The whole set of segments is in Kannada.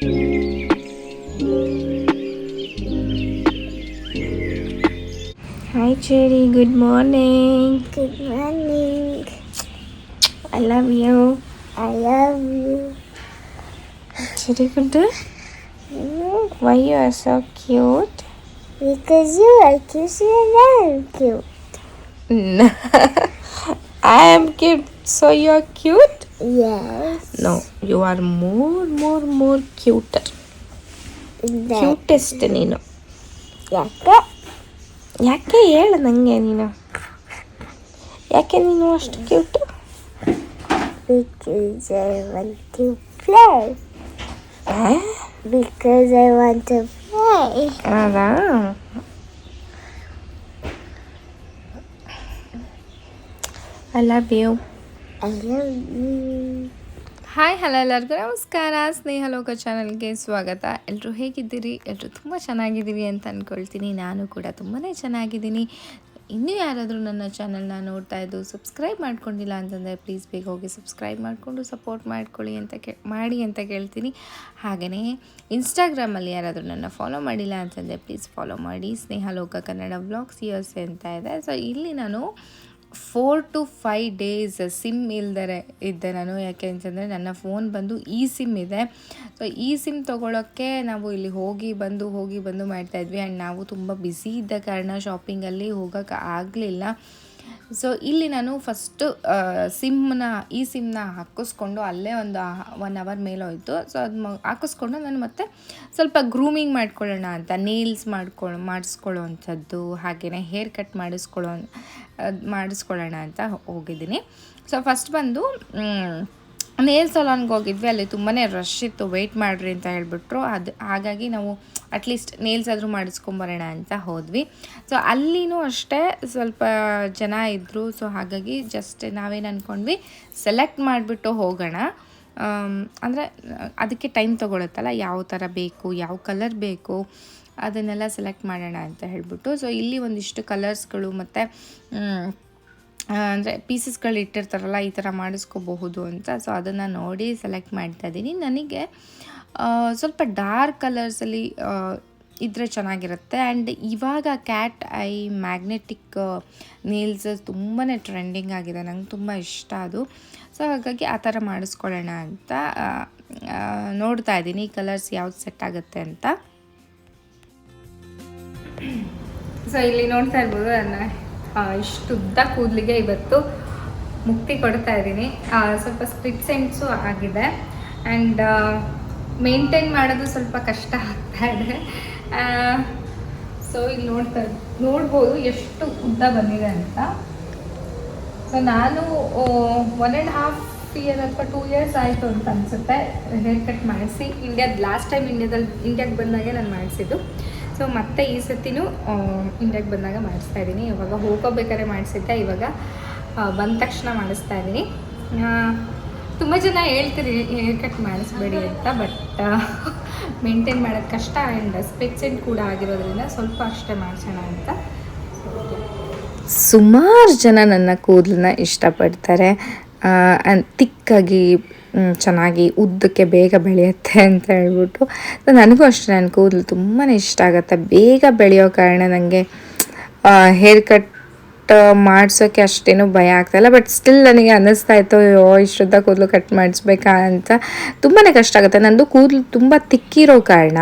Hi Cherry, good morning. Good morning. I love you. I love you. Cherry good. Why you are so cute? Because you are cute and I'm cute. No. I am cute, so you are cute? Yes. No, you are more, more, more cuter. That- cutest ನೀನು ಯಾಕೆ ಯಾಕೆ ಹೇಳು ನನಗೆ ನೀನು ಯಾಕೆ ನೀನು ಅಷ್ಟು cute Because I want to play. Because I want to play. ಹೌದಾ I love you I love you. Hi, hello ಎಲ್ಲರಿಗೂ ನಮಸ್ಕಾರ. ಸ್ನೇಹ ಲೋಕ ಚಾನಲ್ಗೆ ಸ್ವಾಗತ. ಎಲ್ಲರೂ ಹೇಗಿದ್ದೀರಿ? ಎಲ್ಲರೂ ತುಂಬ ಚೆನ್ನಾಗಿದ್ದೀರಿ ಅಂತ ಅಂದ್ಕೊಳ್ತೀನಿ ನಾನು ಕೂಡ ತುಂಬಾ ಚೆನ್ನಾಗಿದ್ದೀನಿ. ಇನ್ನೂ ಯಾರಾದರೂ ನನ್ನ ಚಾನಲ್ನ ನೋಡ್ತಾ ಇದ್ದು ಸಬ್ಸ್ಕ್ರೈಬ್ ಮಾಡ್ಕೊಂಡಿಲ್ಲ ಅಂತಂದರೆ ಪ್ಲೀಸ್ ಬೇಗ ಹೋಗಿ ಸಬ್ಸ್ಕ್ರೈಬ್ ಮಾಡಿಕೊಂಡು ಸಪೋರ್ಟ್ ಮಾಡ್ಕೊಳ್ಳಿ ಅಂತ ಕೇ, ಮಾಡಿ ಅಂತ ಕೇಳ್ತೀನಿ. ಹಾಗೆಯೇ ಇನ್ಸ್ಟಾಗ್ರಾಮಲ್ಲಿ ಯಾರಾದರೂ ನನ್ನ ಫಾಲೋ ಮಾಡಿಲ್ಲ ಅಂತಂದರೆ ಪ್ಲೀಸ್ ಫಾಲೋ ಮಾಡಿ. ಸ್ನೇಹ ಲೋಕ ಕನ್ನಡ ವ್ಲಾಗ್ಸ್ ಇಯರ್ಸ್ ಅಂತ ಇದೆ. ಸೊ ಇಲ್ಲಿ ನಾನು four to five days SIM ಇಲ್ದರೆ, ಇದ್ದೆ ನಾನು. ಯಾಕೆ ಅಂತಂದರೆ ನನ್ನ ಫೋನ್ ಬಂದು ಇ ಸಿಮ್ ಇದೆ. ಸೊ ಈ ಸಿಮ್ ತೊಗೊಳೋಕ್ಕೆ ನಾವು ಇಲ್ಲಿ ಹೋಗಿ ಬಂದು ಹೋಗಿ ಬಂದು ಮಾಡ್ತಾಯಿದ್ವಿ ಆ್ಯಂಡ್ ನಾವು ತುಂಬ ಬ್ಯುಸಿ ಇದ್ದ ಕಾರಣ ಶಾಪಿಂಗಲ್ಲಿ ಹೋಗೋಕ್ಕೆ ಆಗಲಿಲ್ಲ. ಸೊ ಇಲ್ಲಿ ನಾನು ಫಸ್ಟು ಸಿಮ್ನ ಈ ಸಿಮ್ನ ಹಾಕಿಸ್ಕೊಂಡು ಅಲ್ಲೇ ಒಂದು ಒನ್ ಅವರ್ ಮೇಲೆ ಹೋಯಿತು. ಸೊ ಅದು ಹಾಕಿಸ್ಕೊಂಡು ನಾನು ಮತ್ತೆ ಸ್ವಲ್ಪ ಗ್ರೂಮಿಂಗ್ ಮಾಡ್ಕೊಳ್ಳೋಣ ಅಂತ ನೇಲ್ಸ್ ಮಾಡ್ಕೊಳ್ಳೋ ಮಾಡಿಸ್ಕೊಳ್ಳೋ ಅಂಥದ್ದು ಹಾಗೆಯೇ ಹೇರ್ ಕಟ್ ಮಾಡಿಸ್ಕೊಳ್ಳೋ ಮಾಡಿಸ್ಕೊಳ್ಳೋಣ ಅಂತ ಹೋಗಿದ್ದೀನಿ. ಸೊ ಫಸ್ಟ್ ಬಂದು ನೇಲ್ ಸಲೂನ್ಗೆ ಹೋಗಿದ್ವಿ, ಅಲ್ಲಿ ತುಂಬಾ ರಶ್ ಇತ್ತು ವೆಯ್ಟ್ ಮಾಡಿರಿ ಅಂತ ಹೇಳಿಬಿಟ್ರು. ಅದು, ಹಾಗಾಗಿ ನಾವು ಅಟ್ಲೀಸ್ಟ್ ನೇಲ್ಸ್ ಆದರೂ ಮಾಡಿಸ್ಕೊಂಬರೋಣ ಅಂತ ಹೋದ್ವಿ. ಸೊ ಅಲ್ಲಿನೂ ಅಷ್ಟೇ ಸ್ವಲ್ಪ ಜನ ಇದ್ದರು ಸೊ ಹಾಗಾಗಿ ಜಸ್ಟ್ ನಾವೇನು ಅಂದ್ಕೊಂಡ್ವಿ ಸೆಲೆಕ್ಟ್ ಮಾಡಿಬಿಟ್ಟು ಹೋಗೋಣ. ಅಂದರೆ ಅದಕ್ಕೆ ಟೈಮ್ ತೊಗೊಳುತ್ತಲ್ಲ, ಯಾವ ಥರ ಬೇಕು, ಯಾವ ಕಲರ್ ಬೇಕು, ಅದನ್ನೆಲ್ಲ ಸೆಲೆಕ್ಟ್ ಮಾಡೋಣ ಅಂತ ಹೇಳಿಬಿಟ್ಟು. ಸೊ ಇಲ್ಲಿ ಒಂದಿಷ್ಟು ಕಲರ್ಸ್ಗಳು ಮತ್ತು ಅಂದರೆ ಪೀಸಸ್ಗಳು ಇಟ್ಟಿರ್ತಾರಲ್ಲ ಈ ಥರ ಮಾಡಿಸ್ಕೋಬಹುದು ಅಂತ. ಸೊ ಅದನ್ನು ನೋಡಿ ಸೆಲೆಕ್ಟ್ ಮಾಡ್ತಾ ಇದ್ದೀನಿ. ನನಗೆ ಸ್ವಲ್ಪ ಡಾರ್ಕ್ ಕಲರ್ಸಲ್ಲಿ ಇದ್ದರೆ ಚೆನ್ನಾಗಿರುತ್ತೆ. ಆ್ಯಂಡ್ ಇವಾಗ ಕ್ಯಾಟ್ ಐ ಮ್ಯಾಗ್ನೆಟಿಕ್ ನೇಲ್ಸ್ ತುಂಬಾ ಟ್ರೆಂಡಿಂಗ್ ಆಗಿದೆ. ನಂಗೆ ತುಂಬ ಇಷ್ಟ ಅದು. ಸೊ ಹಾಗಾಗಿ ಆ ಥರ ಮಾಡಿಸ್ಕೊಳ್ಳೋಣ ಅಂತ ನೋಡ್ತಾ ಇದ್ದೀನಿ ಕಲರ್ಸ್ ಯಾವ್ದು ಸೆಟ್ ಆಗುತ್ತೆ ಅಂತ. ಸೊ ಇಲ್ಲಿ ನೋಡ್ತಾ ಇರ್ಬೋದು ನನ್ನ ಆ, ಇಷ್ಟು ಉದ್ದ ಕೂದಲಿಗೆ ಇವತ್ತು ಮುಕ್ತಿ ಕೊಡ್ತಾ ಇದ್ದೀನಿ. ಸ್ವಲ್ಪ ಸ್ಪ್ಲಿಟ್ ಸೆಂಟ್ಸು ಆಗಿದೆ. ಆ್ಯಂಡ್ ಮೇಂಟೈನ್ ಮಾಡೋದು ಸ್ವಲ್ಪ ಕಷ್ಟ ಆಗ್ತಾ ಇದೆ. ಸೊ ಇಲ್ಲಿ ನೋಡ್ತಾ ನೋಡ್ಬೋದು ಎಷ್ಟು ಉದ್ದ ಬಂದಿದೆ ಅಂತ. ಸೊ ನಾನು ಒನ್ ಆ್ಯಂಡ್ ಹಾಫ್ ಇಯರ್ ಅಥವಾ ಟೂ ಇಯರ್ಸ್ ಆಯಿತು ಅಂತ ಅನಿಸುತ್ತೆ. ಹೇರ್ ಕಟ್ ಮಾಡಿಸಿ. ಇಂಡಿಯಾದ ಲಾಸ್ಟ್ ಟೈಮ್ ಇಂಡಿಯಾದಲ್ಲಿ ಇಂಡಿಯಾಗೆ ಬಂದಾಗೆ ನಾನು ಮಾಡಿಸಿದ್ದು. ಸೊ ಮತ್ತೆ ಈ ಸತಿನೂ ಇಂಡಿಯಾಗೆ ಬಂದಾಗ ಮಾಡಿಸ್ತಾ ಇದ್ದೀನಿ. ಇವಾಗ ಹೋಗೋಬೇಕಾದ್ರೆ ಮಾಡಿಸಿದ್ದೆ. ಇವಾಗ ಬಂದ ತಕ್ಷಣ ಮಾಡಿಸ್ತಾ ಇದ್ದೀನಿ. ತುಂಬ ಜನ ಹೇಳ್ತೀರಿ, ಹೇರ್ ಕಟ್ ಮಾಡಿಸ್ಬೇಡಿ ಅಂತ, ಬಟ್ ಮೇಂಟೈನ್ ಮಾಡೋದು ಕಷ್ಟ ಆ್ಯಂಡ್ ಸ್ಪೆಕ್ಸೆಂಟ್ ಕೂಡ ಆಗಿರೋದ್ರಿಂದ ಸ್ವಲ್ಪ ಅಷ್ಟೇ ಮಾಡಿಸೋಣ ಅಂತ. ಸುಮಾರು ಜನ ನನ್ನ ಕೂದಲನ್ನ ಇಷ್ಟಪಡ್ತಾರೆ. ತಿಕ್ಕಾಗಿ ಚೆನ್ನಾಗಿ ಉದ್ದಕ್ಕೆ ಬೇಗ ಬೆಳೆಯುತ್ತೆ ಅಂತ ಹೇಳ್ಬಿಟ್ಟು. ಸೊ, ನನಗೂ ಅಷ್ಟೇ ನನ್ನ ಕೂದಲು ತುಂಬಾ ಇಷ್ಟ ಆಗುತ್ತೆ. ಬೇಗ ಬೆಳೆಯೋ ಕಾರಣ ನನಗೆ ಹೇರ್ ಕಟ್ ಮಾಡಿಸೋಕ್ಕೆ ಅಷ್ಟೇನು ಭಯ ಆಗ್ತಾಯಿಲ್ಲ ಬಟ್ ಸ್ಟಿಲ್ ನನಗೆ ಅನ್ನಿಸ್ತಾ ಇತ್ತು, ಅಯ್ಯೋ, ಇಷ್ಟುದ್ದ ಕೂದಲು ಕಟ್ ಮಾಡಿಸ್ಬೇಕಾ ಅಂತ. ತುಂಬಾ ಕಷ್ಟ ಆಗುತ್ತೆ. ನಂದು ಕೂದಲು ತುಂಬ ತಿಕ್ಕಿರೋ ಕಾರಣ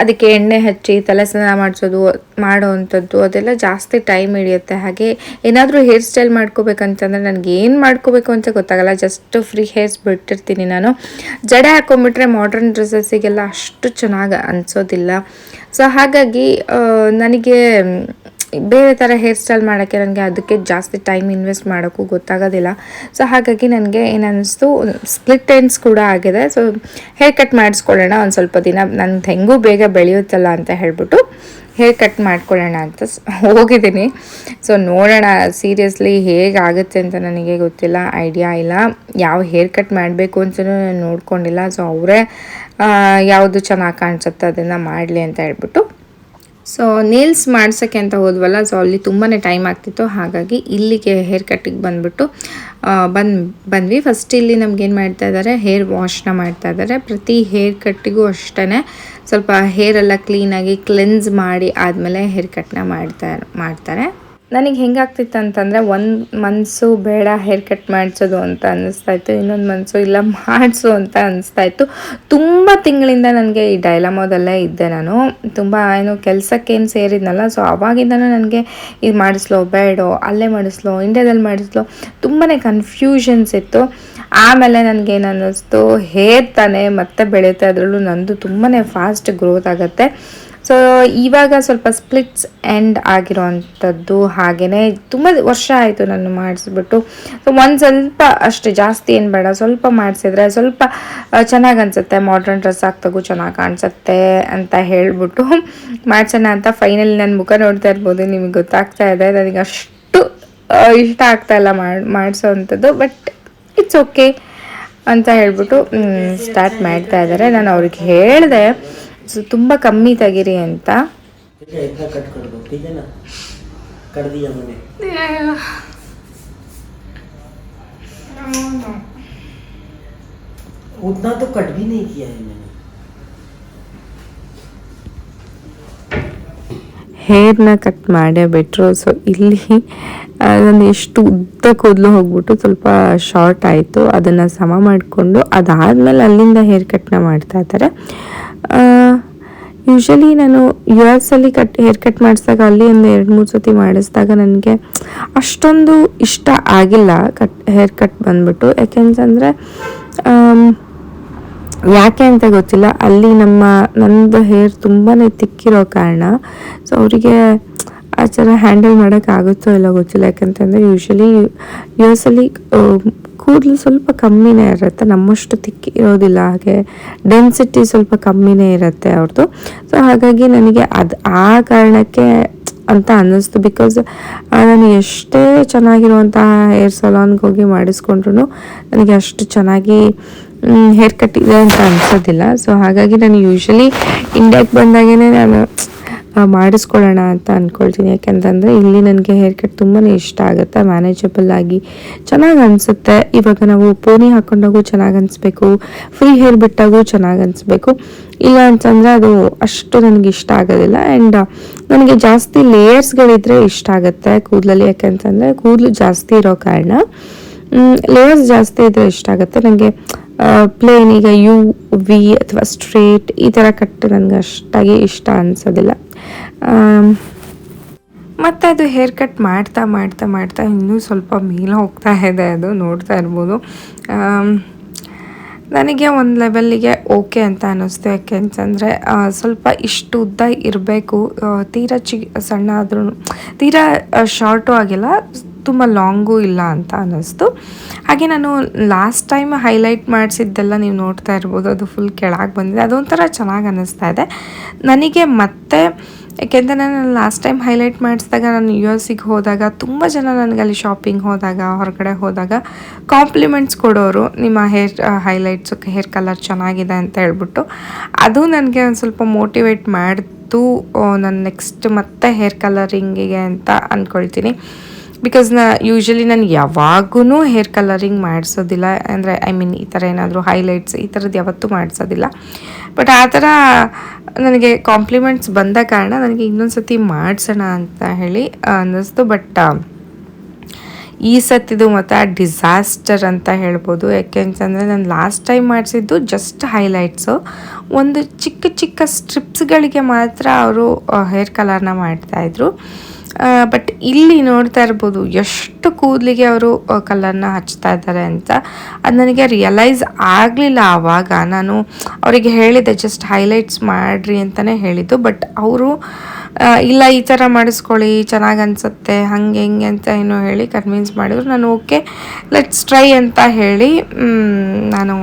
ಅದಕ್ಕೆ ಎಣ್ಣೆ ಹಚ್ಚಿ ತಲೆ ಸ್ನಾನ ಮಾಡಿಸೋದು, ಮಾಡೋ ಅಂಥದ್ದು, ಅದೆಲ್ಲ ಜಾಸ್ತಿ ಟೈಮ್ ಹಿಡಿಯುತ್ತೆ. ಹಾಗೆ ಏನಾದರೂ ಹೇರ್ ಸ್ಟೈಲ್ ಮಾಡ್ಕೋಬೇಕಂತಂದ್ರೆ ನನಗೆ ಏನು ಮಾಡ್ಕೋಬೇಕು ಅಂತ ಗೊತ್ತಾಗಲ್ಲ. ಜಸ್ಟ್ ಫ್ರೀ ಹೇರ್ಸ್ ಬಿಟ್ಟಿರ್ತೀನಿ ನಾನು. ಜಡೆ ಹಾಕೊಂಡ್ಬಿಟ್ರೆ ಮಾಡ್ರನ್ ಡ್ರೆಸ್ಸಸ್ಸಿಗೆಲ್ಲ ಅಷ್ಟು ಚೆನ್ನಾಗಿ ಅನಿಸೋದಿಲ್ಲ. ಸೊ ಹಾಗಾಗಿ ನನಗೆ ಬೇರೆ ಥರ ಹೇರ್ ಸ್ಟೈಲ್ ಮಾಡೋಕ್ಕೆ ನನಗೆ ಅದಕ್ಕೆ ಜಾಸ್ತಿ ಟೈಮ್ ಇನ್ವೆಸ್ಟ್ ಮಾಡೋಕ್ಕೂ ಗೊತ್ತಾಗೋದಿಲ್ಲ. ಸೊ ಹಾಗಾಗಿ ನನಗೆ ಏನನ್ನಿಸ್ತು ಸ್ಪ್ಲಿಟ್ ಎಂಡ್ಸ್ ಕೂಡ ಆಗಿದೆ. ಸೊ ಹೇರ್ ಕಟ್ ಮಾಡಿಸ್ಕೊಳ್ಳೋಣ ಒಂದು ಸ್ವಲ್ಪ ದಿನ. ನನ್ನ ಹೆಂಗೂ ಬೇಗ ಬೆಳೆಯುತ್ತಲ್ಲ ಅಂತ ಹೇಳ್ಬಿಟ್ಟು ಹೇರ್ ಕಟ್ ಮಾಡ್ಕೊಳ್ಳೋಣ ಅಂತ ಹೋಗಿದ್ದೀನಿ. ಸೊ ನೋಡೋಣ ಸೀರಿಯಸ್ಲಿ ಹೇಗಾಗುತ್ತೆ ಅಂತ ನನಗೆ ಗೊತ್ತಿಲ್ಲ ಐಡಿಯಾ ಇಲ್ಲ. ಯಾವ ಹೇರ್ ಕಟ್ ಮಾಡಬೇಕು ಅಂತಲೂ ನಾನು ನೋಡ್ಕೊಂಡಿಲ್ಲ. ಸೊ ಅವರೇ ಯಾವುದು ಚೆನ್ನಾಗಿ ಕಾಣಿಸುತ್ತೆ ಅದನ್ನು ಮಾಡಲಿ ಅಂತ ಹೇಳ್ಬಿಟ್ಟು ಸೊ ನೇಲ್ಸ್ ಮಾಡ್ಸೋಕ್ಕೆ ಅಂತ ಹೋದ್ವಲ್ಲ ಸೊ ಅಲ್ಲಿ ತುಂಬಾ ಟೈಮ್ ಆಗ್ತಿತ್ತು. ಹಾಗಾಗಿ ಇಲ್ಲಿಗೆ ಹೇರ್ ಕಟ್ಟಿಗೆ ಬಂದ್ಬಿಟ್ಟು ಬಂದು, ಬಂದ್ವಿ. ಫಸ್ಟ್ ಇಲ್ಲಿ ನಮ್ಗೇನು ಮಾಡ್ತಾ ಇದ್ದಾರೆ ಹೇರ್ ವಾಶ್ನ ಮಾಡ್ತಾ ಇದ್ದಾರೆ ಪ್ರತಿ ಹೇರ್ ಕಟ್ಟಿಗೂ ಅಷ್ಟೇ ಸ್ವಲ್ಪ ಹೇರೆಲ್ಲ ಕ್ಲೀನಾಗಿ ಕ್ಲೆನ್ಸ್ ಮಾಡಿ ಆದಮೇಲೆ ಹೇರ್ ಕಟ್ನ ಮಾಡ್ತಾ, ಮಾಡ್ತಾರೆ. ನನಗೆ ಹೆಂಗಾಗ್ತಿತ್ತು ಅಂತಂದರೆ ಒಂದು ಮನಸ್ಸು ಬೇಡ ಹೇರ್ ಕಟ್ ಮಾಡಿಸೋದು ಅಂತ ಅನ್ನಿಸ್ತಾ ಇತ್ತು, ಇನ್ನೊಂದು ಮನಸ್ಸು ಇಲ್ಲ ಮಾಡಿಸು ಅಂತ ಅನ್ನಿಸ್ತಾ ಇತ್ತು. ತುಂಬ ತಿಂಗಳಿಂದ ನನಗೆ ಈ ಡೈಲಮೋದಲ್ಲೇ ಇದ್ದೆ ನಾನು. ತುಂಬ ಏನು ಕೆಲಸಕ್ಕೇನು ಸೇರಿದ್ನಲ್ಲ ಸೊ ಆವಾಗಿಂದನೂ ನನಗೆ ಇದು ಮಾಡಿಸ್ಲೋ ಬೇಡೋ, ಅಲ್ಲೇ ಮಾಡಿಸ್ಲೋ ಇಂಡ್ಯಾದಲ್ಲಿ ಮಾಡಿಸ್ಲೋ ತುಂಬಾ ಕನ್ಫ್ಯೂಷನ್ಸ್ ಇತ್ತು. ಆಮೇಲೆ ನನಗೇನು ಅನ್ನಿಸ್ತು ಹೇರ್ ತಾನೇ ಮತ್ತೆ ಬೆಳೆಯುತ್ತೆ ಅದರಲ್ಲೂ ನಂದು ತುಂಬಾ ಫಾಸ್ಟ್ ಗ್ರೋತ್ ಆಗುತ್ತೆ. ಸೊ ಇವಾಗ ಸ್ವಲ್ಪ ಸ್ಪ್ಲಿಟ್ಸ್ ಎಂಡ್ ಆಗಿರೋವಂಥದ್ದು ಹಾಗೆಯೇ ತುಂಬ ವರ್ಷ ಆಯಿತು ನಾನು ಮಾಡಿಸ್ಬಿಟ್ಟು. ಸೊ ಒಂದು ಸ್ವಲ್ಪ ಅಷ್ಟೇ, ಜಾಸ್ತಿ ಏನು ಬೇಡ. ಸ್ವಲ್ಪ ಮಾಡಿಸಿದ್ರೆ ಸ್ವಲ್ಪ ಚೆನ್ನಾಗಿ ಅನಿಸುತ್ತೆ. ಮಾಡ್ರನ್ ಡ್ರೆಸ್ ಹಾಕ್ತಾಗೂ ಚೆನ್ನಾಗಿ ಕಾಣಿಸುತ್ತೆ ಅಂತ ಹೇಳಿಬಿಟ್ಟು ಮಾಡ್ಸೋಣ ಅಂತ ಫೈನಲಿ ನನ್ನ ಮುಖ ನೋಡ್ತಾ ಇರ್ಬೋದು. ನಿಮಗೆ ಗೊತ್ತಾಗ್ತಾ ಇದೆ. ನನಗೆ ಅಷ್ಟು ಇಷ್ಟ ಆಗ್ತಾ ಇಲ್ಲ ಮಾಡಿ ಮಾಡಿಸೋ ಅಂಥದ್ದು ಬಟ್ ಇಟ್ಸ್ ಓಕೆ ಅಂತ ಹೇಳ್ಬಿಟ್ಟು ಸ್ಟಾರ್ಟ್ ಮಾಡ್ತಾ ಇದ್ದಾರೆ. ನಾನು ಅವ್ರಿಗೆ ಹೇಳಿದೆ ಸೊ ತುಂಬ ಕಮ್ಮಿ ತೆಗೀರಿ ಅಂತ ठीक है इतना कट कर दो ठीक है ना कर दिया मैंने उतना तो कट भी नहीं किया है मैंने ಹೇರ್ನ ಕಟ್ ಮಾಡೇ ಬಿಟ್ರು ಸೊ ಇಲ್ಲಿ ನಾನು ಎಷ್ಟು ಉದ್ದ ಕೂದಲು ಹೋಗ್ಬಿಟ್ಟು ಸ್ವಲ್ಪ ಶಾರ್ಟ್ ಆಯಿತು ಅದನ್ನು ಸಮ ಮಾಡಿಕೊಂಡು ಅದಾದಮೇಲೆ ಅಲ್ಲಿಂದ ಹೇರ್ ಕಟ್ನ ಮಾಡ್ತಾ ಇದ್ದಾರೆ ಯೂಶಲಿ ನಾನು ಯು ಎಸ್ ಅಲ್ಲಿ ಕಟ್ ಹೇರ್ ಕಟ್ ಮಾಡಿಸಿದಾಗ ಅಲ್ಲಿ ಒಂದು ಎರಡು, ಮೂರು ಸತಿ ಮಾಡಿಸಿದಾಗ ನನಗೆ ಅಷ್ಟೊಂದು ಇಷ್ಟ ಆಗಿಲ್ಲ ಕಟ್ ಹೇರ್ ಕಟ್ ಬಂದ್ಬಿಟ್ಟು. ಯಾಕೆಂತಂದರೆ ಯಾಕೆ ಅಂತ ಗೊತ್ತಿಲ್ಲ. ಅಲ್ಲಿ ನಮ್ಮ ನಂದು ಹೇರ್ ತುಂಬಾ ತಿಕ್ಕಿರೋ ಕಾರಣ. ಸೊ ಅವರಿಗೆ ಆ ಥರ ಹ್ಯಾಂಡಲ್ ಮಾಡೋಕ್ಕಾಗುತ್ತೋ ಇಲ್ಲ ಗೊತ್ತಿಲ್ಲ. ಯಾಕಂತಂದರೆ ಯೂಶ್ವಲಿ ಯು ಎಸ್ ಅಲ್ಲಿ ಕೂದಲು ಸ್ವಲ್ಪ ಕಮ್ಮಿನೇ ಇರುತ್ತೆ. ನಮ್ಮಷ್ಟು ತಿಕ್ಕಿ ಇರೋದಿಲ್ಲ ಹಾಗೆ. ಡೆನ್ಸಿಟಿ ಸ್ವಲ್ಪ ಕಮ್ಮಿನೇ ಇರುತ್ತೆ ಅವ್ರದ್ದು ಸೊ ಹಾಗಾಗಿ ನನಗೆ ಅದು ಆ ಕಾರಣಕ್ಕೆ ಅಂತ ಅನ್ನಿಸ್ತು. ಬಿಕಾಸ್ ನಾನು ಎಷ್ಟೇ ಚೆನ್ನಾಗಿರುವಂತಹ ಹೇರ್ ಸಲಾನ್ಗೆ ಹೋಗಿ ಮಾಡಿಸ್ಕೊಂಡ್ರು ನನಗೆ ಅಷ್ಟು ಚೆನ್ನಾಗಿ ಹೇರ್ ಕಟ್ ಇದೆ ಅಂತ ಅನ್ಸೋದಿಲ್ಲ. ಸೊ ಹಾಗಾಗಿ ನಾನು ಯೂಶ್ವಲಿ ಇಂಡಿಯಾಗೆ ಬಂದಾಗೇ ನಾನು ಮಾಡಿಸ್ಕೊಳ್ಳೋಣ ಅಂತ ಅಂದ್ಕೊಳ್ತೀನಿ ಯಾಕೆಂತಂದರೆ ಇಲ್ಲಿ ನನಗೆ ಹೇರ್ ಕಟ್ ತುಂಬಾ ಇಷ್ಟ ಆಗುತ್ತೆ. ಮ್ಯಾನೇಜಬಲ್ ಆಗಿ ಚೆನ್ನಾಗಿ ಅನಿಸುತ್ತೆ. ಇವಾಗ ನಾವು ಪೋನಿ ಹಾಕೊಂಡಾಗೂ ಚೆನ್ನಾಗಿ ಅನಿಸ್ಬೇಕು. ಫ್ರೀ ಹೇರ್ ಬಿಟ್ಟಾಗೂ ಚೆನ್ನಾಗಿ ಅನಿಸ್ಬೇಕು. ಇಲ್ಲ ಅಂತಂದರೆ ಅದು ಅಷ್ಟು ನನಗೆ ಇಷ್ಟ ಆಗೋದಿಲ್ಲ. ಆ್ಯಂಡ್ ನನಗೆ ಜಾಸ್ತಿ ಲೇಯರ್ಸ್ಗಳಿದ್ರೆ ಇಷ್ಟ ಆಗುತ್ತೆ ಕೂದಲಲ್ಲಿ. ಯಾಕೆಂತಂದರೆ ಕೂದಲು ಜಾಸ್ತಿ ಇರೋ ಕಾರಣ. ಲೇಯರ್ಸ್ ಜಾಸ್ತಿ ಇದ್ರೆ ಇಷ್ಟ ಆಗುತ್ತೆ. ನನಗೆ ಪ್ಲೇನ್ ಈಗ ಯು ವಿ ಅಥವಾ ಸ್ಟ್ರೇಟ್ ಈ ಥರ ಕಟ್ ನನಗೆ ಅಷ್ಟಾಗಿ ಇಷ್ಟ ಅನಿಸೋದಿಲ್ಲ. ಮತ್ತು ಅದು ಹೇರ್ ಕಟ್ ಮಾಡ್ತಾ ಮಾಡ್ತಾ ಮಾಡ್ತಾ ಇನ್ನೂ ಸ್ವಲ್ಪ ಮೇಲೆ ಹೋಗ್ತಾ ಇದೆ ಅದು ನೋಡ್ತಾ ಇರ್ಬೋದು. ನನಗೆ ಒಂದು ಲೆವೆಲ್ಲಿಗೆ ಓಕೆ ಅಂತ ಅನ್ನಿಸ್ತು. ಯಾಕೆ ಅಂತಂದರೆ ಸ್ವಲ್ಪ ಇಷ್ಟು ಉದ್ದ ಇರಬೇಕು. ತೀರಾ ಚಿ, ಸಣ್ಣ ಆದ್ರೂ, ತೀರಾ ಶಾರ್ಟು ಆಗಿಲ್ಲ. ತುಂಬ ಲಾಂಗೂ ಇಲ್ಲ ಅಂತ ಅನ್ನಿಸ್ತು. ಹಾಗೆ ನಾನು ಲಾಸ್ಟ್ ಟೈಮ್ ಹೈಲೈಟ್ ಮಾಡಿಸಿದ್ದೆಲ್ಲ ನೀವು ನೋಡ್ತಾ ಇರ್ಬೋದು. ಅದು ಫುಲ್ ಕೆಳಗೆ ಬಂದಿದೆ. ಅದೊಂಥರ ಚೆನ್ನಾಗಿ ಅನ್ನಿಸ್ತಾ ಇದೆ. ನನಗೆ ಮತ್ತೆ ಯಾಕೆಂದರೆ ನಾನು ಲಾಸ್ಟ್ ಟೈಮ್ ಹೈಲೈಟ್ ಮಾಡಿಸಿದಾಗ ನಾನು ಯು ಎಸ್ಸಿಗೆ ಹೋದಾಗ ತುಂಬ ಜನ ನನಗೆ ಅಲ್ಲಿ ಶಾಪಿಂಗ್ ಹೋದಾಗ, ಹೊರಗಡೆ ಹೋದಾಗ ಕಾಂಪ್ಲಿಮೆಂಟ್ಸ್ ಕೊಡೋರು ನಿಮ್ಮ ಹೇರ್ ಹೈಲೈಟ್ಸು ಹೇರ್ ಕಲರ್ ಚೆನ್ನಾಗಿದೆ ಅಂತ ಹೇಳ್ಬಿಟ್ಟು. ಅದು ನನಗೆ ಒಂದು ಸ್ವಲ್ಪ ಮೋಟಿವೇಟ್ ಮಾಡಿತು ನಾನು ನೆಕ್ಸ್ಟ್ ಮತ್ತೆ ಹೇರ್ ಕಲರಿಂಗಿಗೆ ಅಂತ ಅಂದ್ಕೊಳ್ತೀನಿ ಬಿಕಾಸ್ ನಾ ಯೂಶ್ವಲಿ ನಾನು ಯಾವಾಗೂ ಹೇರ್ ಕಲರಿಂಗ್ ಮಾಡಿಸೋದಿಲ್ಲ. ಅಂದರೆ ಐ ಮೀನ್ ಈ ಥರ ಏನಾದರೂ ಹೈಲೈಟ್ಸ್ ಈ ಥರದ್ದು ಯಾವತ್ತೂ ಮಾಡಿಸೋದಿಲ್ಲ. ಬಟ್ ಆ ಥರ ನನಗೆ ಕಾಂಪ್ಲಿಮೆಂಟ್ಸ್ ಬಂದ ಕಾರಣ ನನಗೆ ಇನ್ನೊಂದು ಸತಿ ಮಾಡಿಸೋಣ ಅಂತ ಹೇಳಿ ಅನ್ನಿಸ್ತು. ಬಟ್ ಈ ಸತಿದು ಮತ್ತು ಡಿಸಾಸ್ಟರ್ ಅಂತ ಹೇಳ್ಬೋದು. ಯಾಕೆ ಅಂತಂದರೆ, ನಾನು ಲಾಸ್ಟ್ ಟೈಮ್ ಮಾಡಿಸಿದ್ದು ಜಸ್ಟ್ ಹೈಲೈಟ್ಸು ಒಂದು ಚಿಕ್ಕ ಚಿಕ್ಕ ಸ್ಟ್ರಿಪ್ಸ್ಗಳಿಗೆ ಮಾತ್ರ ಅವರು ಹೇರ್ ಕಲರ್ನ ಮಾಡ್ತಾಯಿದ್ರು ಬಟ್ ಇಲ್ಲಿ ನೋಡ್ತಾ ಇರ್ಬೋದು ಎಷ್ಟು ಕೂದಲಿಗೆ ಅವರು ಕಲರ್ನ ಹಚ್ತಾ ಇದ್ದಾರೆ ಅಂತ. ಅದು ನನಗೆ ರಿಯಲೈಸ್ ಆಗಲಿಲ್ಲ ಆವಾಗ ನಾನು ಅವರಿಗೆ ಹೇಳಿದೆ ಜಸ್ಟ್ ಹೈಲೈಟ್ಸ್ ಮಾಡಿರಿ ಅಂತಲೇ ಹೇಳಿದ್ದು. ಬಟ್ ಅವರು ಇಲ್ಲ, ಈ ಥರ ಮಾಡಿಸ್ಕೊಳ್ಳಿ, ಚೆನ್ನಾಗಿ ಅನಿಸುತ್ತೆ, ಹಂಗೆ, ಹಿಂಗೆ ಅಂತ ಏನೋ ಹೇಳಿ ಕನ್ವಿನ್ಸ್ ಮಾಡಿದ್ರು. ನಾನು ಓಕೆ ಲೆಟ್ಸ್ ಟ್ರೈ ಅಂತ ಹೇಳಿ ನಾನು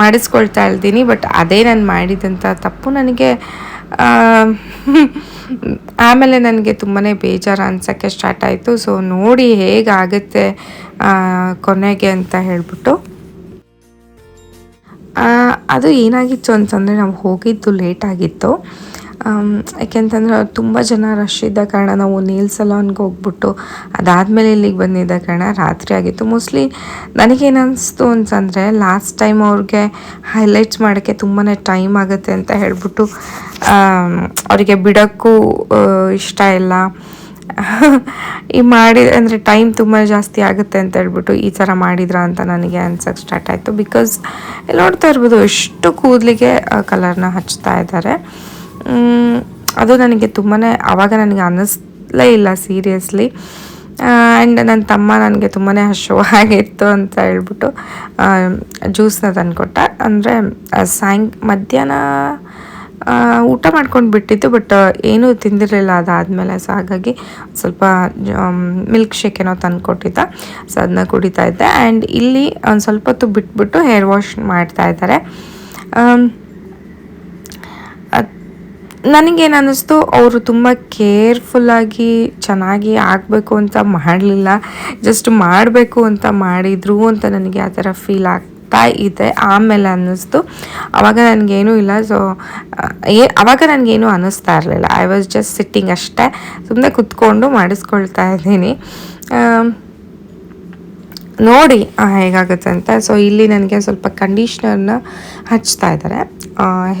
ಮಾಡಿಸ್ಕೊಳ್ತಾ ಇದ್ದೀನಿ ಬಟ್ ಅದೇ ನಾನು ಮಾಡಿದಂಥ ತಪ್ಪು ನನಗೆ ಆಮೇಲೆ ನನಗೆ ತುಂಬಾ ಬೇಜಾರು ಅನ್ಸೋಕ್ಕೆ ಸ್ಟಾರ್ಟ್ ಆಯಿತು. ಸೊ ನೋಡಿ ಹೇಗಾಗುತ್ತೆ ಕೊನೆಗೆ ಅಂತ ಹೇಳ್ಬಿಟ್ಟು. ಅದು ಏನಾಗಿತ್ತು ಅಂತಂದರೆ ನಾವು ಹೋಗಿದ್ದು ಲೇಟ್ ಆಗಿತ್ತು. ಯಾಕೆಂತಂದ್ರೆ ತುಂಬ ಜನ ರಶ್ ಇದ್ದ ಕಾರಣ ನಾವು ನೇಲ್ ಸಲಾನ್ಗೆ ಹೋಗ್ಬಿಟ್ಟು ಅದಾದಮೇಲೆ ಇಲ್ಲಿಗೆ ಬಂದಿದ್ದ ಕಾರಣ ರಾತ್ರಿ ಆಗಿತ್ತು. ಮೋಸ್ಟ್ಲಿ ನನಗೇನು ಅನ್ನಿಸ್ತು ಅಂತಂದರೆ ಲಾಸ್ಟ್ ಟೈಮ್ ಅವ್ರಿಗೆ ಹೈಲೈಟ್ಸ್ ಮಾಡೋಕ್ಕೆ ತುಂಬಾ ಟೈಮ್ ಆಗುತ್ತೆ ಅಂತ ಹೇಳಿಬಿಟ್ಟು ಅವರಿಗೆ ಬಿಡೋಕ್ಕೂ ಇಷ್ಟ ಇಲ್ಲ. ಈ ಮಾಡಿ, ಅಂದರೆ ಟೈಮ್ ತುಂಬ ಜಾಸ್ತಿ ಆಗುತ್ತೆ ಅಂತ ಹೇಳ್ಬಿಟ್ಟು ಈ ಥರ ಮಾಡಿದ್ರ ಅಂತ ನನಗೆ ಅನ್ಸಕ್ಕೆ ಸ್ಟಾರ್ಟ್ ಆಯಿತು. ಬಿಕಾಸ್ ನೋಡ್ತಾ ಇರ್ಬೋದು, ಎಷ್ಟು ಕೂದಲಿಗೆ ಕಲರ್ನ ಹಚ್ತಾ ಇದ್ದಾರೆ. ಅದು ನನಗೆ ತುಂಬಾ ಆವಾಗ ನನಗೆ ಅನ್ನಿಸ್ಲೇ ಇಲ್ಲ ಸೀರಿಯಸ್ಲಿ ಆ್ಯಂಡ್ ನನ್ನ ತಮ್ಮ ನನಗೆ ತುಂಬಾ ಹಶುವಾಗಿತ್ತು ಅಂತ ಹೇಳ್ಬಿಟ್ಟು ಜ್ಯೂಸ್ನ ತಂದುಕೊಟ್ಟ. ಅಂದರೆ ಸಾಯಂ, ಮಧ್ಯಾಹ್ನ ಊಟ ಮಾಡ್ಕೊಂಡು ಬಿಟ್ಟಿದ್ದು ಬಟ್ ಏನೂ ತಿಂದಿರಲಿಲ್ಲ. ಅದಾದಮೇಲೆ ಸೊ ಹಾಗಾಗಿ ಸ್ವಲ್ಪ ಮಿಲ್ಕ್ ಶೇಕ್ ಏನೋ ತಂದು ಸೊ ಅದನ್ನ ಕುಡಿತಾ ಇದ್ದೆ. ಆ್ಯಂಡ್ ಇಲ್ಲಿ ಒಂದು ಸ್ವಲ್ಪ ಹೊತ್ತು ಬಿಟ್ಬಿಟ್ಟು ಹೇರ್ ವಾಶ್ ಮಾಡ್ತಾ ಇದ್ದಾರೆ. ನನಗೇನು ಅನ್ನಿಸ್ತು ಅವರು ತುಂಬ ಕೇರ್ಫುಲ್ಲಾಗಿ ಚೆನ್ನಾಗಿ ಆಗಬೇಕು ಅಂತ ಮಾಡಲಿಲ್ಲ. ಜಸ್ಟ್ ಮಾಡಬೇಕು ಅಂತ ಮಾಡಿದರು ಅಂತ ನನಗೆ ಆ ಥರ ಫೀಲ್ ಆಗ್ತಾ ಇದೆ, ಆಮೇಲೆ ಅನ್ನಿಸ್ತು. ಅವಾಗ ನನಗೇನು ಇಲ್ಲ ಸೊ ಏ ಆವಾಗ ನನಗೇನು ಅನ್ನಿಸ್ತಾ ಇರಲಿಲ್ಲ. ಐ ವಾಸ್ ಜಸ್ಟ್ ಸಿಟ್ಟಿಂಗ್ ಅಷ್ಟೇ ಸುಮ್ಮನೆ ಕುತ್ಕೊಂಡು ಮಾಡಿಸ್ಕೊಳ್ತಾ ಇದ್ದೀನಿ. ನೋಡಿ ಹೇಗಾಗುತ್ತೆ ಅಂತ. ಸೊ ಇಲ್ಲಿ ನನಗೆ ಸ್ವಲ್ಪ ಕಂಡೀಷ್ನರ್ನ ಹಚ್ತಾ ಇದ್ದಾರೆ.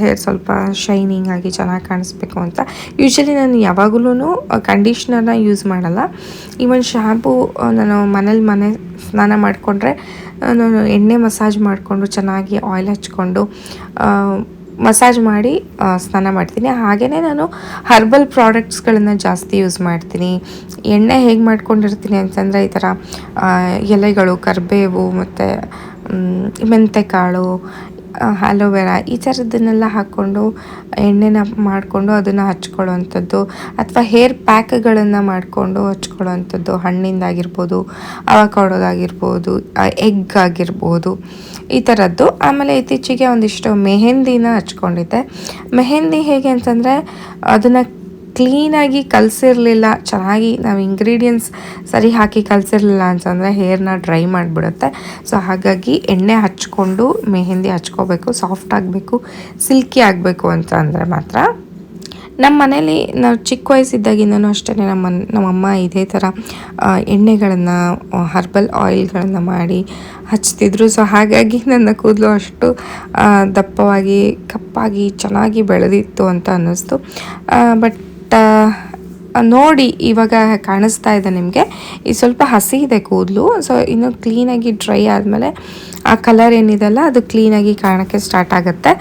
ಹೇರ್ ಸ್ವಲ್ಪ ಶೈನಿಂಗ್ ಆಗಿ ಚೆನ್ನಾಗಿ ಕಾಣಿಸ್ಬೇಕು ಅಂತ. ಯೂಶ್ವಲಿ ನಾನು ಯಾವಾಗಲೂ ಕಂಡೀಷ್ನರ್ನ ಯೂಸ್ ಮಾಡಲ್ಲ. ಈವನ್ ಶ್ಯಾಂಪು ನಾನು ಮನೇಲಿ ಮನೆ ಸ್ನಾನ ಮಾಡಿಕೊಂಡ್ರೆ ನಾನು ಎಣ್ಣೆ ಮಸಾಜ್ ಮಾಡಿಕೊಂಡು ಚೆನ್ನಾಗಿ ಆಯಿಲ್ ಹಚ್ಕೊಂಡು ಮಸಾಜ್ ಮಾಡಿ ಸ್ನಾನ ಮಾಡ್ತೀನಿ. ಹಾಗೆಯೇ ನಾನು ಹರ್ಬಲ್ ಪ್ರಾಡಕ್ಟ್ಸ್ಗಳನ್ನು ಜಾಸ್ತಿ ಯೂಸ್ ಮಾಡ್ತೀನಿ. ಎಣ್ಣೆ ಹೇಗೆ ಮಾಡ್ಕೊಂಡಿರ್ತೀನಿ ಅಂತಂದರೆ ಈ ಥರ ಎಲೆಗಳು, ಕರಿಬೇವು ಮತ್ತು ಮೆಂತೆಕಾಳು ಅಲೋವೆರಾ ಈ ಥರದ್ದನ್ನೆಲ್ಲ ಹಾಕ್ಕೊಂಡು, ಎಣ್ಣೆನ ಮಾಡಿಕೊಂಡು ಅದನ್ನು ಹಚ್ಕೊಳ್ಳೋವಂಥದ್ದು, ಅಥವಾ ಹೇರ್ ಪ್ಯಾಕ್ಗಳನ್ನು ಮಾಡಿಕೊಂಡು ಹಚ್ಕೊಳ್ಳೋವಂಥದ್ದು, ಹಣ್ಣಿಂದಾಗಿರ್ಬೋದು, ಅವಕಾಡೋದಾಗಿರ್ಬೋದು ಎಗ್ ಆಗಿರ್ಬೋದು ಈ ಥರದ್ದು. ಆಮೇಲೆ ಇತ್ತೀಚೆಗೆ ಒಂದಿಷ್ಟು ಮೆಹೆಂದಿನ ಹಚ್ಕೊಂಡಿದ್ದೆ. ಮೆಹೆಂದಿ ಹೇಗೆ ಅಂತಂದರೆ, ಅದನ್ನು ಕ್ಲೀನಾಗಿ ಕಲಸಿರಲಿಲ್ಲ, ಚೆನ್ನಾಗಿ ನಾವು ಇಂಗ್ರೀಡಿಯೆಂಟ್ಸ್ ಸರಿ ಹಾಕಿ ಕಲಸಿರಲಿಲ್ಲ ಅಂತಂದರೆ ಹೇರ್ನ ಡ್ರೈ ಮಾಡಿಬಿಡುತ್ತೆ. ಸೊ ಹಾಗಾಗಿ ಎಣ್ಣೆ ಹಚ್ಕೊಂಡು ಮೆಹೆಂದಿ ಹಚ್ಕೋಬೇಕು ಸಾಫ್ಟ್ ಆಗಬೇಕು ಸಿಲ್ಕಿ ಆಗಬೇಕು ಅಂತ ಅಂದರೆ ಮಾತ್ರ. ನಮ್ಮ ಮನೇಲಿ ನಾವು ಚಿಕ್ಕ ವಯಸ್ಸಿದ್ದಾಗಿಂದನೂ ಅಷ್ಟೇ ನಮ್ಮ ನಮ್ಮಮ್ಮ ಇದೇ ಥರ ಎಣ್ಣೆಗಳನ್ನು ಹರ್ಬಲ್ ಆಯಿಲ್ಗಳನ್ನು ಮಾಡಿ ಹಚ್ತಿದ್ರು. ಸೊ ಹಾಗಾಗಿ ನನ್ನ ಕೂದಲು ಅಷ್ಟು ದಪ್ಪವಾಗಿ, ಕಪ್ಪಾಗಿ, ಚೆನ್ನಾಗಿ ಬೆಳೆದಿತ್ತು ಅಂತ ಅನ್ನಿಸ್ತು. ಬಟ್ ನೋಡಿ ಇವಾಗ ಕಾಣಿಸ್ತಾ ಇದೆ ನಿಮಗೆ. ಈ ಸ್ವಲ್ಪ ಹಸಿ ಇದೆ ಕೂದಲು. ಸೊ ಇನ್ನು ಕ್ಲೀನಾಗಿ ಡ್ರೈ ಆದಮೇಲೆ ಆ ಕಲರ್ ಏನಿದೆಲ್ಲ ಅದು ಕ್ಲೀನಾಗಿ ಕಾಣೋಕ್ಕೆ ಸ್ಟಾರ್ಟ್ ಆಗುತ್ತೆ.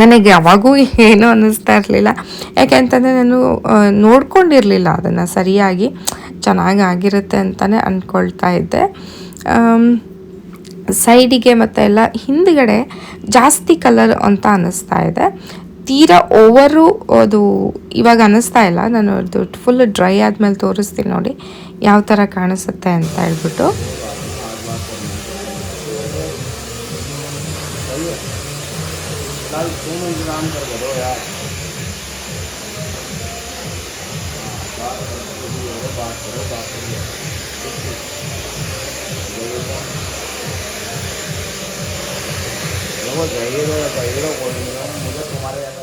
ನನಗೆ ಯಾವಾಗೂ ಏನೂ ಅನ್ನಿಸ್ತಾ ಇರಲಿಲ್ಲ. ಯಾಕೆಂತಂದರೆ ನಾನು ನೋಡ್ಕೊಂಡಿರಲಿಲ್ಲ ಅದನ್ನು ಸರಿಯಾಗಿ. ಚೆನ್ನಾಗಿ ಆಗಿರುತ್ತೆ ಅಂತಲೇ ಅಂದ್ಕೊಳ್ತಾ ಇದ್ದೆ. ಸೈಡಿಗೆ ಮತ್ತು ಎಲ್ಲ ಹಿಂದ್ಗಡೆ ಜಾಸ್ತಿ ಕಲರ್ ಅಂತ ಅನ್ನಿಸ್ತಾ ಇದೆ. ತೀರಾ ಓವರು ಅದು ಇವಾಗ ಅನ್ನಿಸ್ತಾ ಇಲ್ಲ. ನಾನು ಅದು ಫುಲ್ ಡ್ರೈ ಆದಮೇಲೆ ತೋರಿಸ್ತೀನಿ ನೋಡಿ ಯಾವ ಥರ ಕಾಣಿಸುತ್ತೆ ಅಂತ ಹೇಳ್ಬಿಟ್ಟು.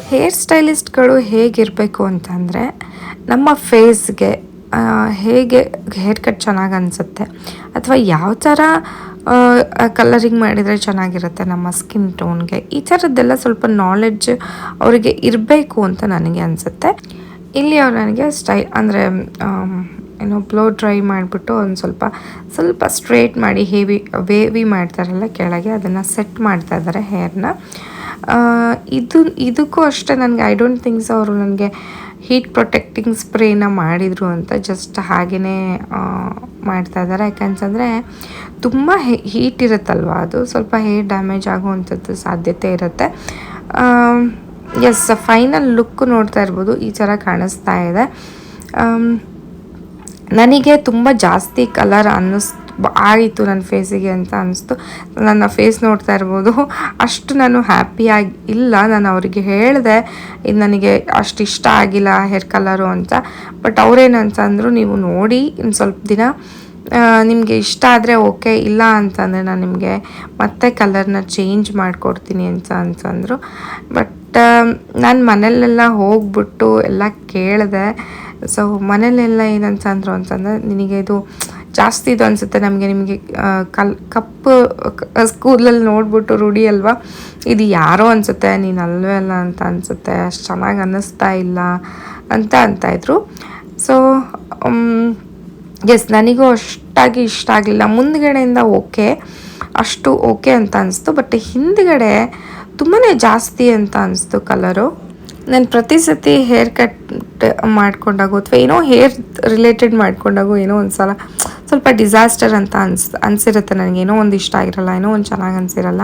ಹೇರ್ ಸ್ಟೈಲಿಸ್ಟ್ಗಳು ಹೇಗಿರಬೇಕು ಅಂತಂದರೆ, ನಮ್ಮ ಫೇಸ್ಗೆ ಹೇಗೆ ಹೇರ್ ಕಟ್ ಚೆನ್ನಾಗಿ ಅನಿಸುತ್ತೆ, ಅಥವಾ ಯಾವ ಥರ ಕಲರಿಂಗ್ ಮಾಡಿದರೆ ಚೆನ್ನಾಗಿರುತ್ತೆ ನಮ್ಮ ಸ್ಕಿನ್ ಟೋನ್ಗೆ, ಈ ಥರದ್ದೆಲ್ಲ ಸ್ವಲ್ಪ ನಾಲೆಡ್ಜ್ ಅವರಿಗೆ ಇರಬೇಕು ಅಂತ ನನಗೆ ಅನಿಸುತ್ತೆ. ಇಲ್ಲಿ ಅವ್ರು ನನಗೆ ಸ್ಟೈಲ್ ಅಂದರೆ ಏನೋ ಬ್ಲೋ ಡ್ರೈ ಮಾಡಿಬಿಟ್ಟು ಒಂದು ಸ್ವಲ್ಪ ಸ್ವಲ್ಪ ಸ್ಟ್ರೇಟ್ ಮಾಡಿ ಹೇವಿ ವೇವಿ ಮಾಡ್ತಾರಲ್ಲ ಕೆಳಗೆ, ಅದನ್ನು ಸೆಟ್ ಮಾಡ್ತಾ ಇದ್ದಾರೆ ಹೇರ್ನ ಇದು, ಇದಕ್ಕೂ ಅಷ್ಟೇ ನನಗೆ ಐ ಡೋಂಟ್ ಥಿಂಕ್ಸ್ ಅವರು ನನಗೆ ಹೀಟ್ ಪ್ರೊಟೆಕ್ಟಿಂಗ್ ಸ್ಪ್ರೇನ ಮಾಡಿದರು ಅಂತ ಜಸ್ಟ್ ಹಾಗೆಯೇ ಮಾಡ್ತಾ ಇದ್ದಾರೆ ಯಾಕಂತಂದರೆ ತುಂಬ ಹೀಟ್ ಇರುತ್ತಲ್ವ ಅದು? ಸ್ವಲ್ಪ ಹೇರ್ ಡ್ಯಾಮೇಜ್ ಆಗುವಂಥದ್ದು ಸಾಧ್ಯತೆ ಇರುತ್ತೆ. ಎಸ್ ಫೈನಲ್ ಲುಕ್ ನೋಡ್ತಾ ಇರ್ಬೋದು. ಈ ಥರ ಕಾಣಿಸ್ತಾ ಇದೆ. ನನಗೆ ತುಂಬ ಜಾಸ್ತಿ ಕಲರ್ ಅನ್ನಿಸ್, ಆಯಿತು ನನ್ನ ಫೇಸಿಗೆ ಅಂತ ಅನ್ನಿಸ್ತು. ನನ್ನ ಫೇಸ್ ನೋಡ್ತಾ ಇರ್ಬೋದು. ಅಷ್ಟು ನಾನು ಹ್ಯಾಪಿಯಾಗಿ ಇಲ್ಲ, ನಾನು ಅವರಿಗೆ ಹೇಳಿದೆ, ಇದು ನನಗೆ ಅಷ್ಟು ಇಷ್ಟ ಆಗಿಲ್ಲ ಹೇರ್ ಕಲರು ಅಂತ. ಬಟ್ ಅವ್ರೇನಂತಂದರು, ನೀವು ನೋಡಿ ಇನ್ನು ಸ್ವಲ್ಪ ದಿನ ನಿಮಗೆ ಇಷ್ಟ ಆದರೆ ಓಕೆ ಇಲ್ಲ ಅಂತಂದರೆ ನಾನು ನಿಮಗೆ ಮತ್ತೆ ಕಲರ್ನ ಚೇಂಜ್ ಮಾಡಿಕೊಡ್ತೀನಿ ಅಂತ ಅಂತಂದರು. ಬಟ್ ನಾನು ಮನೆಯಲ್ಲೆಲ್ಲ ಹೋಗ್ಬಿಟ್ಟು ಎಲ್ಲ ಕೇಳಿದೆ. ಸೊ ಮನೇಲೆಲ್ಲ ಏನಂತಂದ್ರು ಅಂತಂದರೆ, ನಿನಗೆ ಇದು ಜಾಸ್ತಿ ಇದು ಅನಿಸುತ್ತೆ, ನಮಗೆ ನಿಮಗೆ ಕಲ್, ಕಪ್ಪು ಸ್ಕೂಲಲ್ಲಿ ನೋಡ್ಬಿಟ್ಟು ರೂಢಿ ಅಲ್ವಾ? ಇದು ಯಾರೋ ಅನಿಸುತ್ತೆ, ನೀನು ಅಲ್ವೇ ಅಲ್ಲ ಅಂತ ಅನಿಸುತ್ತೆ, ಅಷ್ಟು ಚೆನ್ನಾಗಿ ಅನ್ನಿಸ್ತಾ ಇಲ್ಲ ಅಂತ ಅಂತಾಯಿದ್ರು ಸೊ ಎಸ್ ನನಗೂ ಅಷ್ಟಾಗಿ ಇಷ್ಟ ಆಗಲಿಲ್ಲ. ಮುಂದ್ಗಡೆಯಿಂದ ಓಕೆ, ಅಷ್ಟು ಓಕೆ ಅಂತ ಅನಿಸ್ತು. ಬಟ್ ಹಿಂದ್ಗಡೆ ತುಂಬಾ ಜಾಸ್ತಿ ಅಂತ ಅನಿಸ್ತು ಕಲರು ನಾನು ಪ್ರತಿ ಸತಿ ಹೇರ್ ಕಟ್ ಮಾಡ್ಕೊಂಡಾಗೋ ಅಥವಾ ಏನೋ ಹೇರ್ ರಿಲೇಟೆಡ್ ಮಾಡ್ಕೊಂಡಾಗೋ ಏನೋ ಒಂದು ಸಲ ಸ್ವಲ್ಪ ಡಿಸಾಸ್ಟರ್ ಅಂತ ಅನ್ಸ್, ಅನಿಸಿರುತ್ತೆ ನನಗೆ. ಏನೋ ಒಂದು ಇಷ್ಟ ಆಗಿರಲ್ಲ, ಏನೋ ಒಂದು ಚೆನ್ನಾಗಿ ಅನಿಸಿರಲ್ಲ.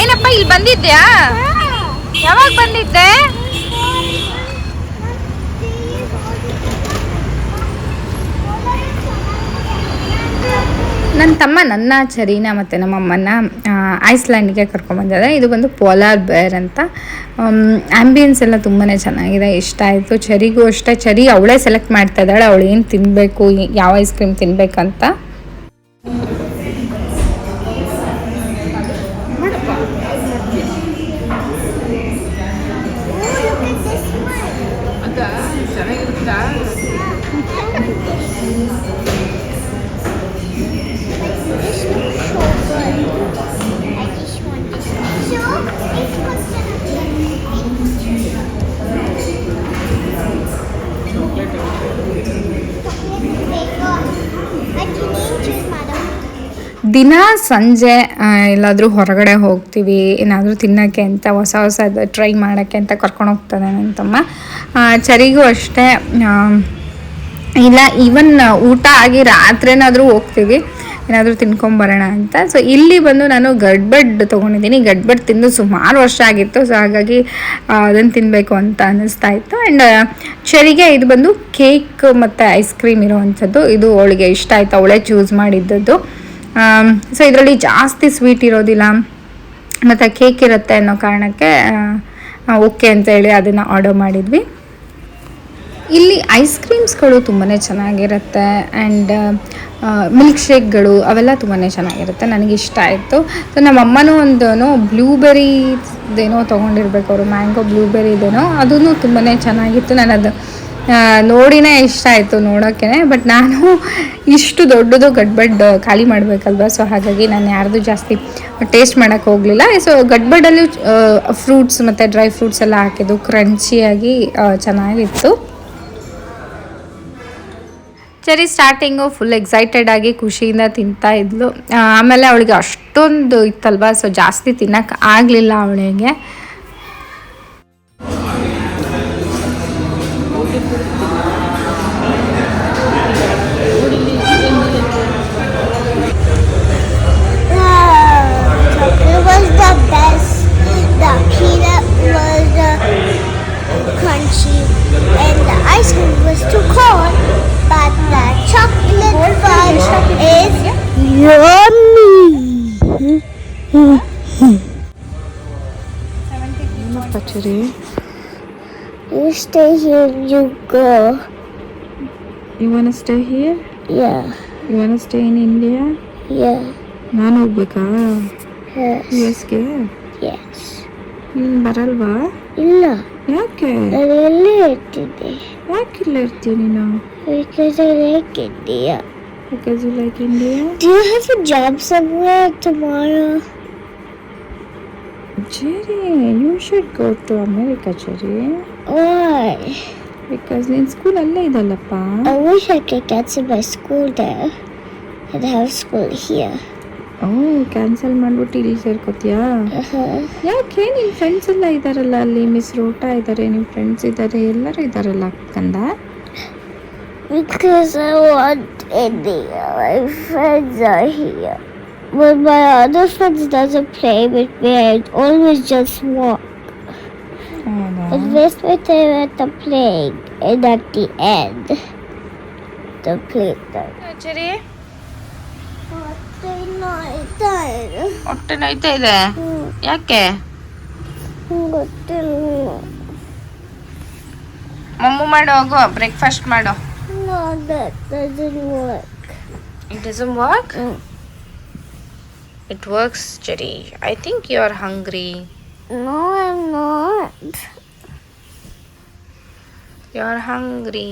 ಏನಪ್ಪ, ಇಲ್ಲಿ ಬಂದಿದ್ಯಾ? ಯಾವಾಗ ಬಂದಿದ್ದೆ? ನನ್ನ ತಮ್ಮ ನನ್ನ ಚರೀನ ಮತ್ತು ನಮ್ಮ ಅಮ್ಮನ ಐಸ್ಲ್ಯಾಂಡಿಗೆ ಕರ್ಕೊಂಬಂದಿದೆ ಇದು ಬಂದು ಪೋಲಾರ್ ಬೇರ್ ಅಂತ. ಆ್ಯಂಬಿಯನ್ಸ್ ಎಲ್ಲ ತುಂಬಾ ಚೆನ್ನಾಗಿದೆ, ಇಷ್ಟ ಆಯಿತು. ಚರಿಗೂ ಅಷ್ಟೇ, ಚರಿ ಅವಳೇ ಸೆಲೆಕ್ಟ್ ಮಾಡ್ತಾ ಇದ್ದಾಳೆ, ಅವಳು ಏನು ತಿನ್ನಬೇಕು ಯಾವ ಐಸ್ ಕ್ರೀಮ್ ತಿನ್ನಬೇಕಂತ ದಿನ ಸಂಜೆ ಎಲ್ಲಾದರೂ ಹೊರಗಡೆ ಹೋಗ್ತೀವಿ, ಏನಾದರೂ ತಿನ್ನೋಕ್ಕೆ ಅಂತ, ಹೊಸ ಹೊಸದು ಟ್ರೈ ಮಾಡೋಕ್ಕೆ ಅಂತ ಕರ್ಕೊಂಡು ಹೋಗ್ತಾನೆ ನನ್ನ ತಮ್ಮ. ಚರಿಗೂ ಅಷ್ಟೇ ಇಲ್ಲ ಈವನ್ ಊಟ ಆಗಿ ರಾತ್ರಿನಾದರೂ ಹೋಗ್ತೀವಿ, ಏನಾದರೂ ತಿನ್ಕೊಂಬರೋಣ ಅಂತ. ಸೊ ಇಲ್ಲಿ ಬಂದು ನಾನು ಗಡ್ಬಡ್ ತೊಗೊಂಡಿದ್ದೀನಿ, ಗಡ್ಬಡ್ ತಿಂದು ಸುಮಾರು ವರ್ಷ ಆಗಿತ್ತು ಸೊ ಹಾಗಾಗಿ ಅದನ್ನು ತಿನ್ನಬೇಕು ಅಂತ ಅನ್ನಿಸ್ತಾ ಇತ್ತು. ಆ್ಯಂಡ್ ಚರಿಗೆ ಇದು ಬಂದು ಕೇಕ್ ಮತ್ತು ಐಸ್ ಕ್ರೀಮ್ ಇರೋವಂಥದ್ದು, ಇದು ಅವಳಿಗೆ ಇಷ್ಟ ಆಯಿತು, ಅವಳೇ ಚೂಸ್ ಮಾಡಿದ್ದದ್ದು. ಸೊ ಇದರಲ್ಲಿ ಜಾಸ್ತಿ ಸ್ವೀಟ್ ಇರೋದಿಲ್ಲ. ಮತ್ತು ಕೇಕ್ ಇರುತ್ತೆ ಅನ್ನೋ ಕಾರಣಕ್ಕೆ ಓಕೆ ಅಂತ ಹೇಳಿ ಅದನ್ನು ಆರ್ಡರ್ ಮಾಡಿದ್ವಿ. ಇಲ್ಲಿ ಐಸ್ ಕ್ರೀಮ್ಸ್ಗಳು ತುಂಬಾ ಚೆನ್ನಾಗಿರುತ್ತೆ ಆ್ಯಂಡ್ ಮಿಲ್ಕ್ ಶೇಕ್ಗಳು ಅವೆಲ್ಲ ತುಂಬಾ ಚೆನ್ನಾಗಿರುತ್ತೆ, ನನಗೆ ಇಷ್ಟ ಆಯಿತು. ಸೊ ನಮ್ಮಮ್ಮನೂ ಅಮ್ಮನೂ ಬ್ಲೂಬೆರಿ ತೊಗೊಂಡಿರ್ಬೇಕು, ಅವರು ಮ್ಯಾಂಗೋ ಬ್ಲೂಬೆರಿದೇನೋ ಅದೂ ತುಂಬಾ ಚೆನ್ನಾಗಿತ್ತು. ನಾನು ಅದು ನೋಡಿನೇ ಇಷ್ಟ ಆಯಿತು ನೋಡೋಕ್ಕೆ ಬಟ್ ನಾನು ಇಷ್ಟು ದೊಡ್ಡದು ಗಡ್ಬಡ್ ಖಾಲಿ ಮಾಡಬೇಕಲ್ವ? ಸೊ ಹಾಗಾಗಿ ನಾನು ಯಾರ್ದು ಜಾಸ್ತಿ ಟೇಸ್ಟ್ ಮಾಡೋಕ್ಕೆ ಹೋಗಲಿಲ್ಲ. ಸೊ ಗಡ್ಬಡಲ್ಲಿ ಫ್ರೂಟ್ಸ್ ಮತ್ತು ಡ್ರೈ ಫ್ರೂಟ್ಸ್ ಎಲ್ಲ ಹಾಕಿದ್ದು ಕ್ರಂಚಿಯಾಗಿ ಚೆನ್ನಾಗಿತ್ತು. ಸರಿ ಸ್ಟಾರ್ಟಿಂಗು ಫುಲ್ ಎಕ್ಸೈಟೆಡ್ ಆಗಿ ಖುಷಿಯಿಂದ ತಿಂತಾ ಇದ್ಲು. ಆಮೇಲೆ ಅವಳಿಗೆ ಅಷ್ಟೊಂದು ಇತ್ತಲ್ವ? ಸೊ ಜಾಸ್ತಿ ತಿನ್ನಕ್ಕೆ ಆಗಲಿಲ್ಲ ಅವಳಿಗೆ. crunchy, and the ice cream was too cold. But the chocolate fudge is yummy. ಪಚರಿ You stay here, you go. You want stay here Yeah, you want stay in India yeah, ನಾನು ಹೋಗ್ಬೇಕಾ yes, ಯು ಎಸ್ಗೆ yes. ನೀನು ಬರಲ್ವಾ ಇಲ್ಲ ಯಾಕೆ ನಾನು ಎಲ್ಲಿ ಇರ್ತಿದ್ದೆ ಯಾಕೆ ಇಲ್ಲ ಇರ್ತೀಯ ನೀನು because I like India. Because you like India Do you have a job somewhere tomorrow? Cherry you should go to America Cherry Why? Because ನಿನ್ನ ಸ್ಕೂಲ್ ಅಲ್ಲೇ ಇದಲ್ಲಪ್ಪ I wish I could get to my school there and have school here. O cancel ಮಾಡ್ಬಿಟ್ಟು ಇಲ್ಲಿ ಸೇರ್ಕೋತೀಯಾ Uh-huh. ಯಾಕೆ ನಿನ್ನ ಫ್ರೆಂಡ್ಸ್ ಎಲ್ಲ ಇದ್ದಾರಲ್ಲ ಅಲ್ಲಿ ಮಿಸ್ ರೋಟಾ ಇದ್ದಾರೆ ನಿಮ್ಮ ಫ್ರೆಂಡ್ಸ್ ಇದ್ದಾರೆ ಎಲ್ಲರೂ ಇದ್ದಾರಲ್ಲ ಕಂದ Because I want India. My friends are here. When my other friends doesn't play with me, I always just walk. And this my time at the playing and at the end. The playtime. Cherry What night time? ಹೊಟ್ಟೆ ನೋಯ್ತಾ ಇದೆ? ಯಾಕೆ? ಮಮ್ಮು ಮಾಡು ಹೋಗು ಬ್ರೇಕ್ಫಾಸ್ಟ್ ಮಾಡು. It doesn't work. It works Jerry I think you are hungry No, I'm not. You are hungry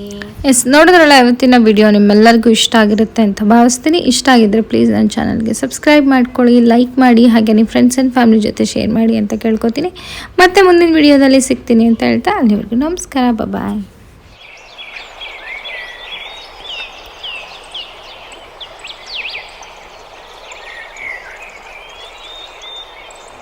yes, ನೋಡಿದ್ರಲ್ಲ ಇವತ್ತಿನ ವಿಡಿಯೋ ನಿಮ್ಮೆಲ್ಲರಿಗೂ ಇಷ್ಟ ಆಗಿರುತ್ತೆ ಅಂತ ಭಾವಿಸ್ತೀನಿ. ಇಷ್ಟ ಆಗಿದ್ರೆ ಪ್ಲೀಸ್ ನನ್ನ ಚಾನಲ್ಗೆ ಸಬ್ಸ್ಕ್ರೈಬ್ ಮಾಡ್ಕೊಳ್ಳಿ ಲೈಕ್ ಮಾಡಿ, ಹಾಗೆ ನಿಮ್ಮ ಫ್ರೆಂಡ್ಸ್ ಆ್ಯಂಡ್ ಫ್ಯಾಮಿಲಿ ಜೊತೆ ಶೇರ್ ಮಾಡಿ ಅಂತ ಕೇಳ್ಕೊತೀನಿ. ಮತ್ತೆ ಮುಂದಿನ ವಿಡಿಯೋದಲ್ಲಿ ಸಿಗ್ತೀನಿ ಅಂತ ಹೇಳ್ತಾ ಅಲ್ಲಿವರೆಗೂ ನಮಸ್ಕಾರ ಬಾಯ್